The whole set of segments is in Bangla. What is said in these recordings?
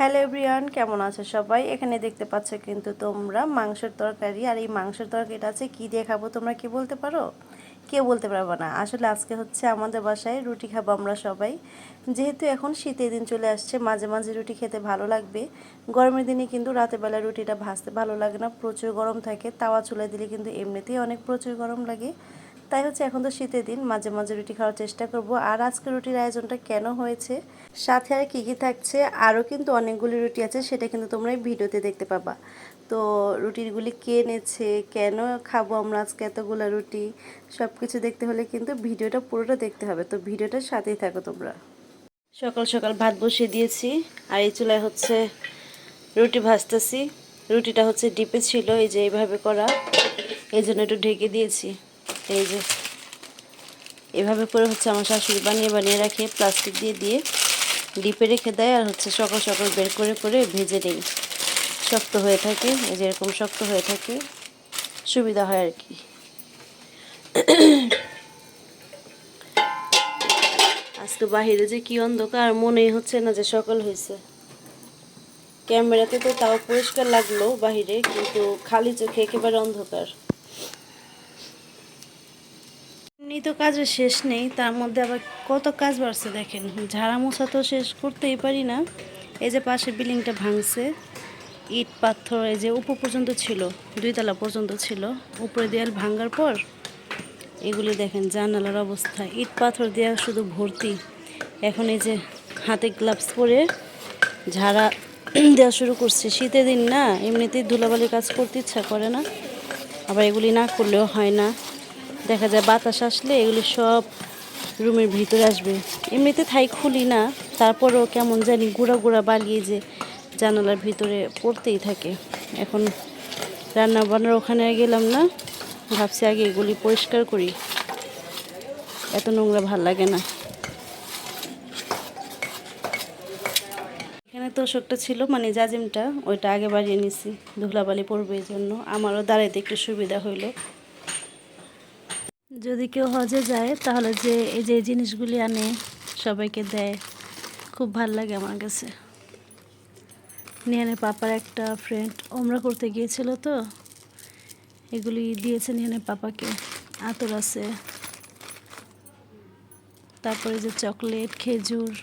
হ্যালো এভরিওয়ান কেমন আছো সবাই? এখানে দেখতে পাচ্ছ কিন্তু তোমরা মাংসের তরকারি। আর এই মাংসের তরকারিটা আছে, কী দিয়ে খাব তোমরা কি বলতে পারো? কেউ বলতে পারব না। আসলে আজকে হচ্ছে আমাদের বাসায় রুটি খাব আমরা সবাই। যেহেতু এখন শীতের দিন চলে আসছে, মাঝে মাঝে রুটি খেতে ভালো লাগবে। গরমের দিনে কিন্তু বেলা রুটিটা ভাজতে ভালো লাগে না। প্রচুর গরম থাকে, তাওয়া চুলে দিলে কিন্তু এমনিতেই অনেক প্রচুর গরম লাগে। তাই হচ্ছে এখন তো শীতের দিন, মাঝে মাঝে রুটি খাওয়ার চেষ্টা করব। আর আজকে রুটির আয়োজনটা কেন হয়েছে, সাথে আর কী কী থাকছে, আরও কিন্তু অনেকগুলি রুটি আছে, সেটা কিন্তু তোমরা এই ভিডিওতে দেখতে পাবা। তো রুটিগুলি কে নেছে কেন খাব আমরা আজকে এতগুলো রুটি সব কিছু দেখতে হলে কিন্তু ভিডিওটা পুরোটা দেখতে হবে। তো ভিডিওটার সাথেই থাকো তোমরা। সকাল সকাল ভাত বসিয়ে দিয়েছি, আর এই চুলায় হচ্ছে রুটি ভাজতেছি। রুটিটা হচ্ছে ডিপে ছিল, এই যে এইভাবে করা, এই জন্য একটু ঢেকে দিয়েছি। এই যে, এভাবে করে হচ্ছে আমার শাশুড়ি বানিয়ে বানিয়ে রাখে প্লাস্টিক দিয়ে দিয়ে ডিপে রেখে দেয় আর হচ্ছে সকাল সকাল বের করে করে ভেজে নেই। শক্ত হয়ে থাকে, এই যে এরকম শক্ত হয়ে থাকে, সুবিধা হয় আর কি। আজকে বাহিরে যে কি অন্ধকার, মনেই হচ্ছে না যে সকাল হয়েছে। ক্যামেরাতে তো তাও পরিষ্কার লাগল বাহিরে, কিন্তু খালি চোখে একেবারে অন্ধকার। এমনি তো কাজের শেষ নেই, তার মধ্যে আবার কত কাজ বাড়ছে দেখেন। ঝাড়া মোছা তো শেষ করতেই পারি না। এই যে পাশে বিল্ডিংটা ভাঙছে, ইট পাথর এই যে উপর পর্যন্ত ছিল, দুইতলা পর্যন্ত ছিল, উপরে দেয়াল ভাঙার পর এগুলি দেখেন জানালার অবস্থা। ইট পাথর দেওয়া শুধু ভর্তি। এখন এই যে হাতে গ্লাভস পরে ঝাড়া দেওয়া শুরু করছে। শীতের দিন না, এমনিতেই ধুলাবালির কাজ করতে ইচ্ছা করে না। আবার এগুলি না করলেও হয় না। দেখা যায় বাতাস আসলে এগুলি সব রুমের ভিতরে আসবে। এমনিতে থাই খুলি না, তারপরেও কেমন জানি গুঁড়া গুঁড়া বালিয়ে যে জানালার ভিতরে পড়তেই থাকে। এখন রান্না বান্নার ওখানে গেলাম না, ভাবছি আগে এগুলি পরিষ্কার করি। এত নোংরা ভালো লাগে না। এখানে তোষকটা ছিল মানে জাজিমটা, ওইটা আগে বাড়িয়ে নিছি, ধুলাবালি পড়বে এই জন্য আমারও দাঁড়াইতে একটু সুবিধা হইল। যদি কেউ হজে যায়, তাহলে যে, এই যে জিনিসগুলি আনে, সবাইকে দেয়, খুব ভালো লাগে আমার কাছে। নিহানের পাপার একটা ফ্রেন্ড ওমরা করতে গিয়েছিল তো, এগুলি দিয়েছে নিহানের পাপাকে। আতর আছে। তারপরে যে চকলেট, খেজুর।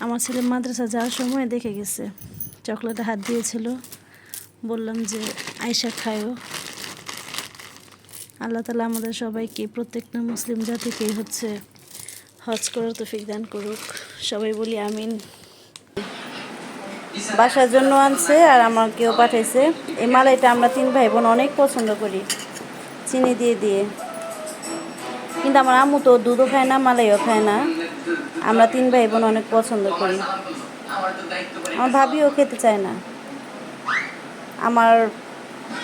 আমার ছেলে মাদ্রাসা যাওয়ার সময় দেখে গেছে। চকলেটে হাত দিয়েছিল। বললাম যে আয়সা খায়ও আল্লাহ তালা আমাদের সবাইকে, প্রত্যেকটা মুসলিম জাতিকে হচ্ছে হজ করার তৌফিক দান করুক। সবাই বলি আমিন। বাসার জন্য আনছে আর আমাকেও পাঠাইছে। এই মালাইটা আমরা তিন ভাই বোন অনেক পছন্দ করি। চিনি দিয়ে দিয়ে। কিন্তু আমার আম্মু তো দুধও খায় না, মালাইও খায় না। আমরা তিন ভাই বোন অনেক পছন্দ করি। আমার ভাবিও খেতে চায় না। আমার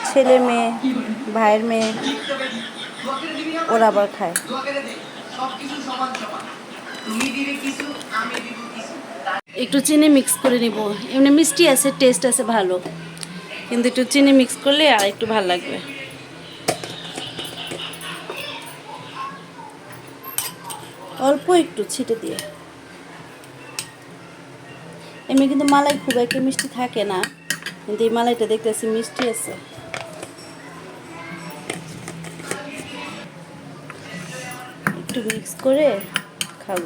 ছেলে মেয়ে ভাইয়ের মেয়ে ওরা আবার খায়। একটু চিনি মিক্স করে নিব। এমনি মিষ্টি আছে টেস্ট আছে ভালো। কিন্তু একটু চিনি মিক্স করলে আর একটু ভালো লাগবে। অল্প একটু ছিটে দিয়ে। এমনি কিন্তু মালাই খুব একটা মিষ্টি থাকে না। কিন্তু এই মালাইটা দেখতে দেখতেছি মিষ্টি আছে। একটু মিক্স করে খাব।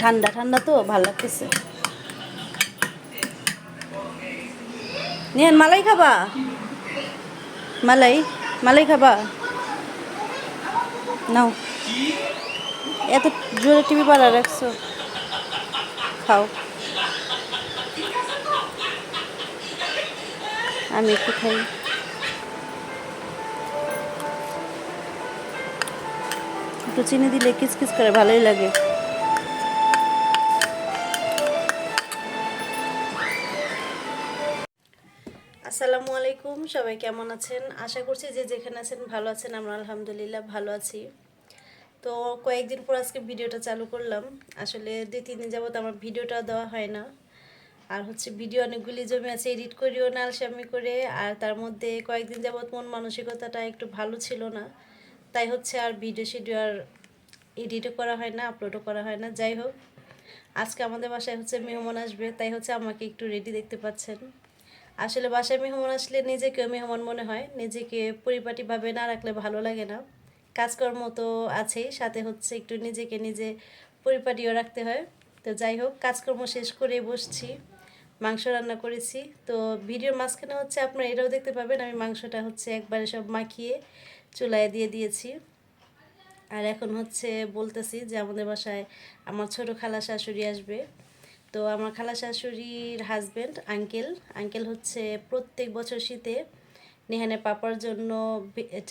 ঠান্ডা ঠান্ডা তো, ভালো লাগতেছে। নিয়ান মালাই খাবা? মালাই মালাই খাবা? নাও। এত জোরে টিভি পাড়া রাখছো। খাও। আমি একটু খাই। একটু চিনি দিলে কিচকিচ করে, ভালোই লাগে। আসসালামু আলাইকুম, সবাই কেমন আছেন? আশা করছি যে যেখানে আছেন ভালো আছেন, আমরা আলহামদুলিল্লাহ ভালো আছি। তো কয়েকদিন পর আজকে ভিডিওটা চালু করলাম। আসলে দুই, তিন দিন যাবত আমার ভিডিওটা দেওয়া হয় না। আর হচ্ছে ভিডিও অনেকগুলি জমে আছে, এডিট করিও না, আলসামি করে। আর তার মধ্যে কয়েকদিন যাবত মন মানসিকতাটা একটু ভালো ছিল না। তাই হচ্ছে আর ভিডিও শিডিও আর এডিটও করা হয় না আপলোডও করা হয় না, যাই হোক। আজকে আমাদের বাসায় হচ্ছে মেহমান আসবে, তাই হচ্ছে আমাকে একটু রেডি দেখতে পাচ্ছেন। আসলে বাসায় মেহমান আসলে নিজেকেও মেহমান মনে হয়, নিজেকে পরিপাটিভাবে না রাখলে ভালো লাগে না। কাজকর্ম তো আছেই, সাথে হচ্ছে একটু নিজেকে নিজে পরিপাটিও রাখতে হয়। তো যাই হোক, কাজকর্ম শেষ করে বসছি। মাংস রান্না করেছি। তো ভিডিওর মাঝখানে হচ্ছে আপনারা এটাও দেখতে পাবেন, আমি মাংসটা হচ্ছে একবারে সব মাখিয়ে চুলায় দিয়ে দিয়েছি। আর এখন হচ্ছে বলতেছি যে আমাদের বাসায় আমার ছোট খালা শাশুড়ি আসবে। তো আমার খালা শাশুড়ির হাজব্যান্ড আঙ্কেল আঙ্কেল হচ্ছে প্রত্যেক বছর শীতে নেহানে পাপার জন্য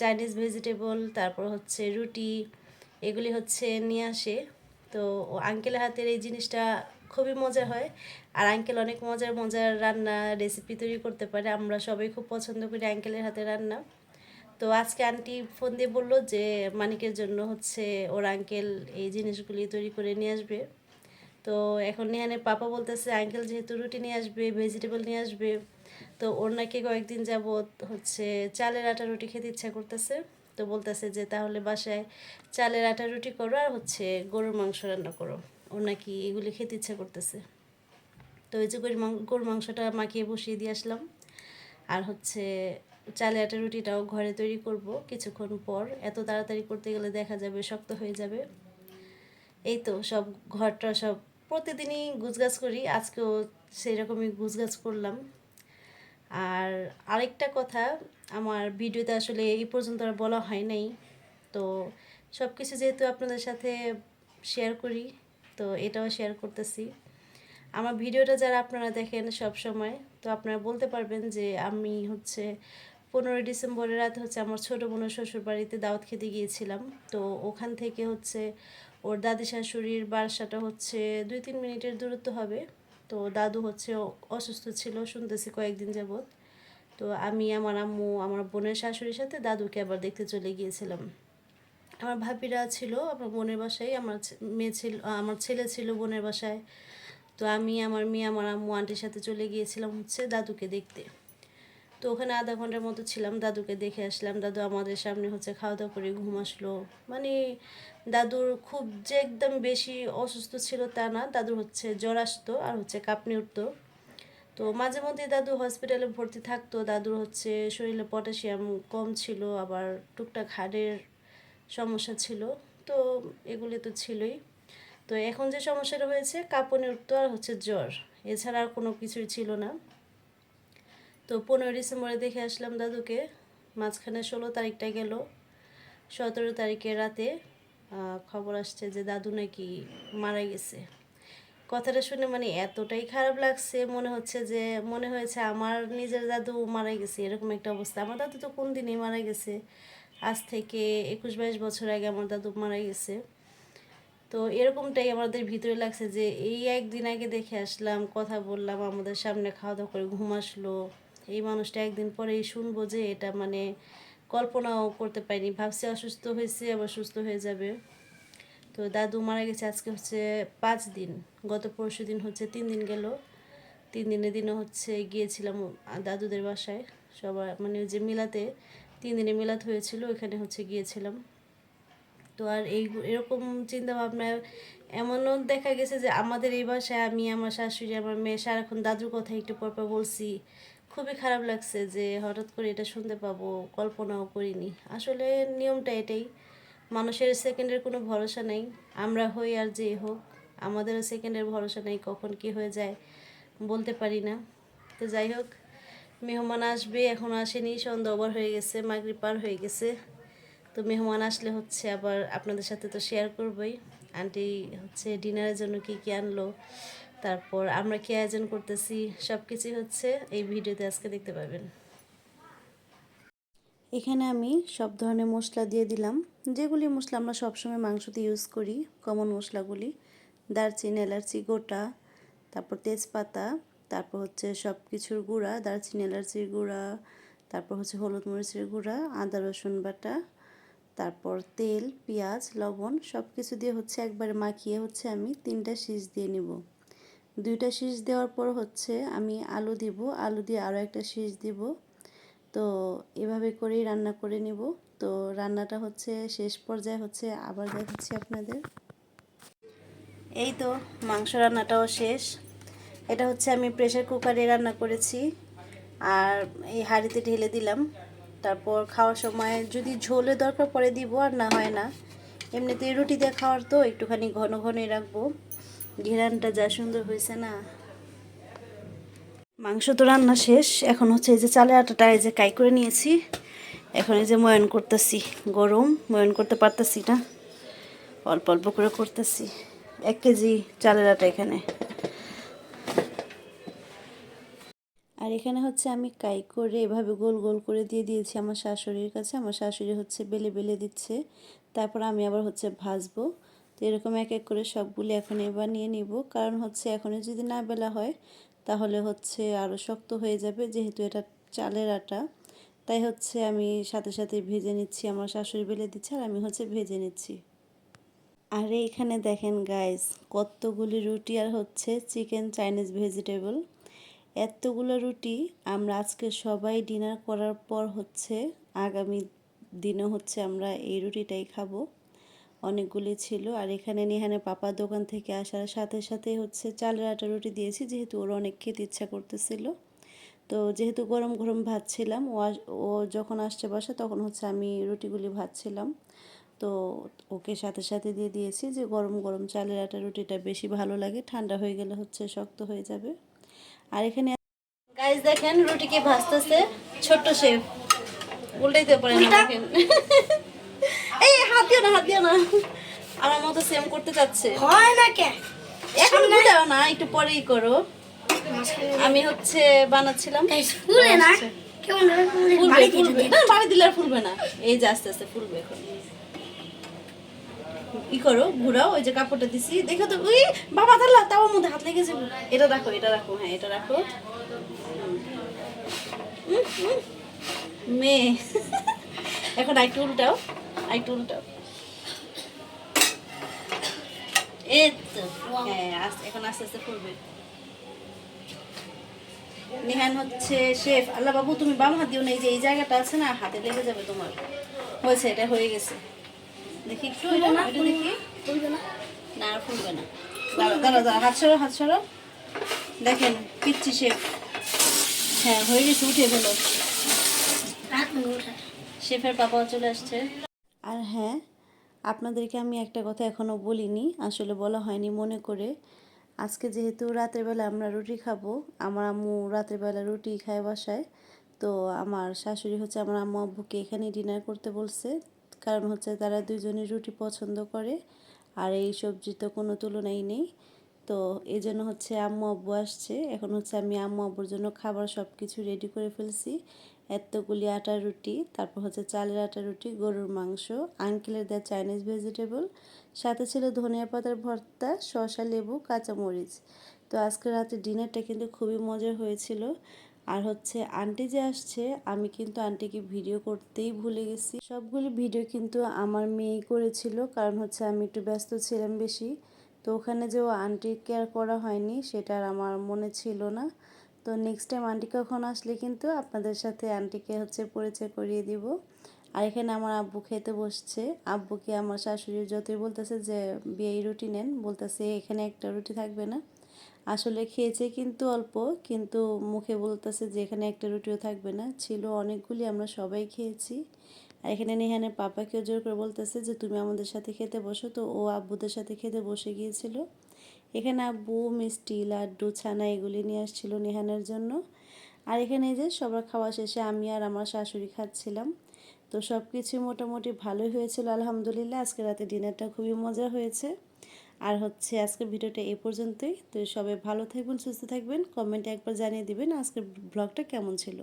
চাইনিজ ভেজিটেবল তারপর হচ্ছে রুটি, এগুলি হচ্ছে নিয়ে আসে। তো আঙ্কেলের হাতের এই জিনিসটা খুবই মজা হয়। আর আঙ্কেল অনেক মজার মজার রান্না রেসিপি তৈরি করতে পারে। আমরা সবাই খুব পছন্দ করি আঙ্কেলের হাতে রান্না। তো আজকে আন্টি ফোন দিয়ে বলল যে, মানিকের জন্য হচ্ছে ওর আঙ্কেল এই জিনিসগুলি তৈরি করে নিয়ে আসবে। তো এখন নেহানে পাপা বলতেছে আঙ্কেল যেহেতু রুটি নিয়ে আসবে ভেজিটেবল নিয়ে আসবে, তো ওর নাকি কয়েকদিন যাবৎ হচ্ছে চালের আটা রুটি খেতে ইচ্ছা করতেছে। তো বলতেছে যে, তাহলে বাসায় চালের আটা রুটি করো আর হচ্ছে গরুর মাংস রান্না করো। ওর নাকি এগুলি খেতে ইচ্ছা করতেছে। ওই যে গরুর মাংসটা মাখিয়ে বসিয়ে দিয়ে আসলাম। আর হচ্ছে চালে আটা রুটিটাও ঘরে তৈরি করব কিছুক্ষণ পর। এত তাড়াতাড়ি করতে গেলে দেখা যাবে, শক্ত হয়ে যাবে। এই তো সব ঘরটা সব প্রতিদিনই গুছগাছ করি, আজকেও সেই রকমই গুছগাছ করলাম। আর আরেকটা কথা, আমার ভিডিওতে আসলে এই পর্যন্ত আর বলা হয় নাই। তো সব কিছু যেহেতু আপনাদের সাথে শেয়ার করি, তো এটাও শেয়ার করতেছি। আমার ভিডিওটা যারা আপনারা দেখেন সব সময় তো আপনারা বলতে পারবেন যে আমি হচ্ছে পনেরোই ডিসেম্বরের রাতে হচ্ছে আমার ছোটো বোনের শ্বশুর বাড়িতে দাওয়াত খেতে গিয়েছিলাম। তো ওখান থেকে হচ্ছে ওর দাদি শাশুড়ির বাসাটা হচ্ছে দুই তিন মিনিটের দূরত্ব হবে। তো দাদু হচ্ছে অসুস্থ ছিল, শুনতেছি কয়েকদিন যাবৎ। তো আমি, আমার আম্মু, আমার বোনের শাশুড়ির সাথে দাদুকে আবার দেখতে চলে গিয়েছিলাম। আমার ভাবিরা ছিল, আমার বোনের বাসায়, আমার মেয়ে ছিল, আমার ছেলে ছিল বোনের বাসায়। তো আমি আমার মেয়ে, আমার আম্মু আন্টির সাথে চলে গিয়েছিলাম হচ্ছে দাদুকে দেখতে। তো ওখানে আধা ঘণ্টার মতো ছিলাম, দাদুকে দেখে আসলাম। দাদু আমাদের সামনে হচ্ছে খাওয়া দাওয়া করে ঘুম আসলো। মানে দাদুর খুব যে একদম বেশি অসুস্থ ছিল তা না, দাদুর হচ্ছে জ্বর আসতো আর হচ্ছে কাঁপনি উঠতো। তো মাঝে মধ্যে দাদু হসপিটালে ভর্তি থাকতো, দাদুর হচ্ছে শরীরে পটাশিয়াম কম ছিল, আবার টুকটাক হাড়ের সমস্যা ছিল। তো এগুলি তো ছিলই। তো এখন যে সমস্যাটা হয়েছে কাঁপুনি উঠতো আর হচ্ছে জ্বর। এছাড়া আর কোনো কিছুই ছিল না। তো পনেরোই ডিসেম্বরে দেখে আসলাম দাদুকে। মাঝখানে ষোলো তারিখটা গেল। সতেরো তারিখে রাতে খবর আসছে যে দাদু নাকি মারা গেছে। কথাটা শুনে মানে এতটাই খারাপ লাগছে, মনে হচ্ছে যে, মনে হয়েছে আমার নিজের দাদু মারা গেছে, এরকম একটা অবস্থা। আমার দাদু তো কোন দিনই মারা গেছে। আজ থেকে একুশ বাইশ বছর আগে আমার দাদু মারা গেছে। তো এরকমটাই আমাদের ভিতরে লাগছে যে এই একদিন আগে দেখে আসলাম, কথা বললাম, আমাদের সামনে খাওয়া দাওয়া করে ঘুম আসলো। এই মানুষটা একদিন পরেই শুনব যে এটা মানে কল্পনাও করতে পারিনি। ভাবছি অসুস্থ হয়েছে, আবার সুস্থ হয়ে যাবে। তো দাদু মারা গেছে আজকে হচ্ছে পাঁচ দিন। গত পরশু দিন হচ্ছে তিন দিন গেল। তিন দিনের দিনও হচ্ছে গিয়েছিলাম দাদুদের বাসায়। সবার মানে ওই যে মিলাতে, তিন দিনে মিলাত হয়েছিল, ওইখানে হচ্ছে গিয়েছিলাম। তো আর এই এরকম চিন্তা ভাবনা এমনও দেখা গেছে যে আমাদের এই বাসায় আমি, আমার শাশুড়ি, আমার মেয়ে সারাক্ষণ দাদুর কথা একটু পর পর বলছি। খুবই খারাপ লাগছে যে হঠাৎ করে এটা শুনতে পাবো, কল্পনাও করিনি। আসলে নিয়মটা এটাই, মানুষের সেকেন্ডের কোনো ভরসা নেই, আমরা হই আর যে হোক, আমাদেরও সেকেন্ডের ভরসা নেই কখন কি হয়ে যায়, বলতে পারি না। তো যাই হোক, মেহমান আসবে, এখন আসেনি, সন্ধ্যা ওভার হয়ে গেছে, মাগরিব পার হয়ে গেছে। তো মেহমান আসলে হচ্ছে আবার আপনাদের সাথে তো শেয়ার করবই। আন্টি হচ্ছে ডিনারের জন্য কি কি আনলো, তারপর আমরা কি আয়োজন করতেছি সব কিছুই হচ্ছে এই ভিডিওতে আজকে দেখতে পাবেন এখানে আমি সব ধরনের মশলা দিয়ে দিলাম। যেগুলি মশলা আমরা সবসময় মাংসতে ইউজ করি কমন মশলাগুলি, দারচিনি, এলাচি, গোটা, তারপর তেজপাতা, তারপর হচ্ছে সব কিছুর গুঁড়া, দারচিনি, এলাচির গুঁড়া, তারপর হচ্ছে হলুদ মরিচের গুঁড়া, আদা, রসুন বাটা তারপর তেল, পেঁয়াজ, লবণ সব কিছু দিয়ে হচ্ছে একবারে মাখিয়ে হচ্ছে আমি তিনটা শীষ দিয়ে নিব। দুইটা শীষ দেওয়ার পর হচ্ছে আমি আলু দিব, আলু দিয়ে আরও একটা শীষ দিব। তো এভাবে করেই রান্না করে নিব। তো রান্নাটা হচ্ছে শেষ পর্যায়ে হচ্ছে আবার দেখাচ্ছি আপনাদের। এই তো মাংস রান্নাটাও শেষ। এটা হচ্ছে আমি প্রেশার কুকারে রান্না করেছি। আর এই হাঁড়িতে ঢেলে দিলাম। তারপর খাওয়ার সময় যদি ঝোলে দরকার পড়ে দিব, আর না হয় না। এমনিতে রুটি দিয়ে খাওয়ার তো, একটুখানি ঘন ঘনই রাখব। ঘেরানটা যা সুন্দর হয়েছে না। মাংস তো রান্না শেষ। এখন হচ্ছে এই যে চালের আটাটা এই যে কাই করে নিয়েছি। এখন এই যে ময়ন করতেছি। গরম, ময়ন করতে পারতেছি না। অল্প অল্প করে করতেছি। এক কেজি চালের আটা এখানে। আর এখানে হচ্ছে আমি কাই করে এভাবে গোল গোল করে দিয়ে দিয়েছি আমার শাশুড়ির কাছে। আমার শাশুড়ি হচ্ছে বেলে বেলে দিচ্ছে। তারপর আমি আবার হচ্ছে ভাজবো। তো এরকম এক এক করে সবগুলি এখন এবার নিয়ে নিব। কারণ হচ্ছে এখনই যদি না বেলা হয়, তাহলে হচ্ছে আরও শক্ত হয়ে যাবে, যেহেতু এটা চালের আটা। তাই হচ্ছে আমি সাথে সাথে ভেজে নিচ্ছি। আমার শাশুড়ি বেলে দিচ্ছে আর আমি হচ্ছে ভেজে নিচ্ছি। আর এখানে দেখেন গাইস কতগুলি রুটি আর হচ্ছে চিকেন চাইনিজ ভেজিটেবল এতগুলো রুটি আমরা আজকে সবাই ডিনার করার পর হচ্ছে, আগামী দিনে হচ্ছে আমরা এই রুটিটাই খাব। অনেকগুলি ছিল আর এখানে নিহানে পাপার দোকান থেকে আসার সাথে সাথে হচ্ছে চালের আটা রুটি দিয়েছি, যেহেতু ওর অনেক খেতে ইচ্ছা করতেছিল। তো যেহেতু গরম গরম ভাজছিলাম ও ও যখন আসছে বাসা তখন হচ্ছে আমি রুটিগুলি ভাজছিলাম। তো ওকে সাথে সাথে দিয়ে দিয়েছি যে গরম গরম চালের আটা রুটিটা বেশি ভালো লাগে, ঠান্ডা হয়ে গেলে হচ্ছে শক্ত হয়ে যাবে। আর এখানে গাইজ দেখেন রুটি কি ভাজতেছে? ছোট্ট শেফ। উল্টাইতে পারে না দেখেন। এই হাত দিও না হাত দিও না। আমার মতো সেম করতে চাচ্ছে। হয় না কে? এখন বুঝাও না একটু পরেই করো। আমি হচ্ছে বানাচ্ছিলাম। ফুলে না? কেমন বাড়ি না বাড়ি দিলে আর ফুলবে না। এই যে আস্তে আস্তে ফুলবে এখন। ই করো, ঘুরাও, ওই যে কাপড়টা দিছি। দেখো তো, উই, বাবা তাওয়ার মধ্যে হাত লেগে এটা রাখো এটা রাখো হ্যাঁ এটা রাখো। মেয়ে। এখন উল্টাও উল্টাও। হ্যাঁ আস্তে- আস্তে হচ্ছে শেফ। আল্লাহ বাবু, তুমি বাম হাত দিও না, এই যে এই জায়গাটা আছে না, হাতে লেগে যাবে তোমার। হয়েছে এটা হয়ে গেছে। দেখি একটু এটা না এটা দেখি। ফুলবে না? না আর ফুলবে না। দাঁড়াও দাঁড়াও দাঁড়াও হাত সরো হাত সরো দেখেন পিচ্ছি শেফ হ্যাঁ হয়ে গেছে উঠে। গেলো শেফের পাপাও চলে আসছে। আর হ্যাঁ আপনাদেরকে আমি একটা কথা এখনও বলিনি আসলে বলা হয়নি মনে করে। আজকে যেহেতু রাতের বেলা আমরা রুটি খাব আমার আম্মু রাতের বেলা রুটি খায় বাসায় তো আমার শাশুড়ি হচ্ছে আমার আম্মু আব্বুকে এখানেই ডিনার করতে বলছে। কারণ হচ্ছে তারা দুজনেই রুটি পছন্দ করে, আর এই সবজি তো কোনো তুলনাই নেই। তো এই জন্য হচ্ছে আম্মু আব্বু আসছে। এখন হচ্ছে আমি আম্মু আব্বুর জন্য খাবার সব কিছু রেডি করে ফেলছি। এতগুলি আটা রুটি, তারপর হচ্ছে চালের আটা রুটি, গরুর মাংস আঙ্কেলের দেওয়া চাইনিজ ভেজিটেবল সাথে ছিল ধনিয়া পাতার ভর্তা, শসা, লেবু, কাঁচামরিচ। তো আজকে রাতে ডিনারটা কিন্তু খুবই মজার হয়েছিল। আর হচ্ছে আন্টি যে আসছে, আমি কিন্তু আন্টিকে ভিডিও করতেই ভুলে গেছি। সবগুলি ভিডিও কিন্তু আমার মেয়েই করেছিল, কারণ হচ্ছে আমি একটু ব্যস্ত ছিলাম বেশি। তো ওখানে যে ও আন্টি কেয়ার করা হয়নি, সেটা আর আমার মনে ছিল না। তো নেক্সট টাইম আন্টি কখন আসলে কিন্তু আপনাদের সাথে আন্টিকে হচ্ছে পরিচয় করিয়ে দিব। আর এখানে আমার আব্বু খেতে বসছে। আব্বুকে আমার শাশুড়ি যতই বলতেছে যে, বিয়ে রুটি নেন। বলতেছে, এখানে একটা রুটি থাকবে না। আসলে খেয়েছে কিন্তু অল্প, কিন্তু মুখে বলতেছে যে এখানে একটা রুটিও থাকবে না। ছিল অনেকগুলি, আমরা সবাই খেয়েছি। আর এখানে নেহানের পাপাকেও জোর করে বলতেছে যে, তুমি আমাদের সাথে খেতে বসো। তো ও আব্বুদের সাথে খেতে বসে গিয়েছিল। এখানে আব্বু, মিষ্টি, লাড্ডু, ছানা এগুলি নিয়ে আসছিল নেহানের জন্য। আর এখানে যে সবার খাওয়া শেষে আমি আর আমার শাশুড়ি খাচ্ছিলাম। তো সব কিছু মোটামুটি ভালোই হয়েছিল, আলহামদুলিল্লাহ। আজকে রাতে ডিনারটা খুবই মজা হয়েছে। আর হচ্ছে আজকের ভিডিওটা এ পর্যন্তই। তো সবাই ভালো থাকবেন, সুস্থ থাকবেন। কমেন্টে একবার জানিয়ে দিবেন আজকের ব্লগটা কেমন ছিল।